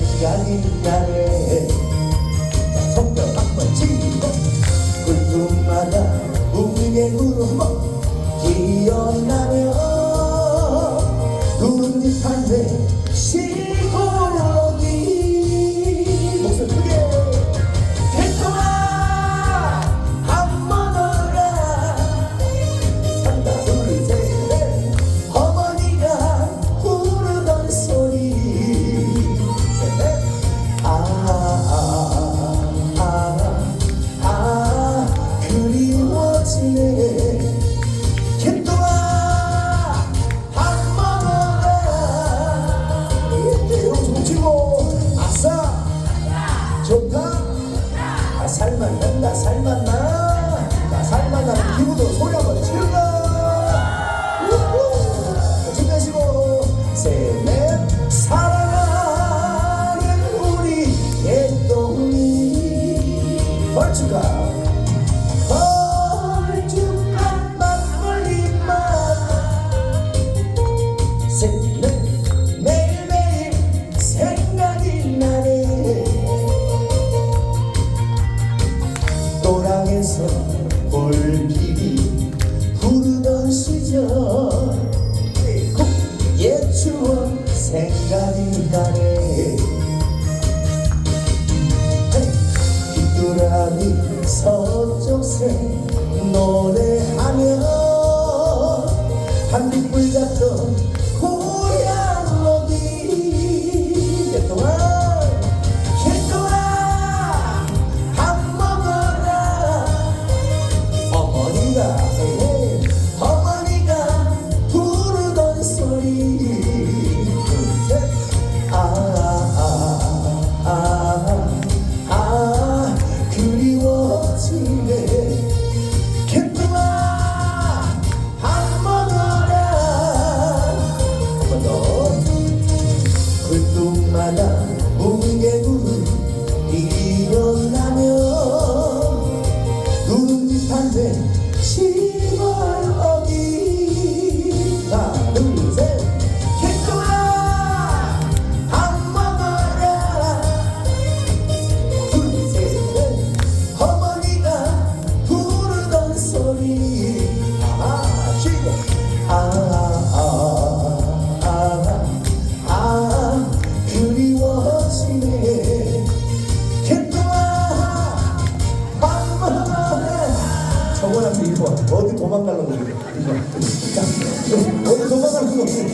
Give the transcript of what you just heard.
생각이 나네. 손뼉 한번 치고 굴뚝마다 웅의 구름 기어나며 그리워지네 개똥아 밥 먹어라 이렇게 좀 치고 아싸 좋다 아, 살만 난다 살만 나 자, 살만 나는 기분으로 소리 한번 질러. 준비하시고 셋넷 사랑하는 우리 예동이 벌주가 볼길이 부르던 시절 옛 추억 생각이 나네 귀뚜라미 서쪽새 노래하며 한빛 불 잡던 고 저번한테 이거 어디 도망가려고 그래 어디 도망가려고 그래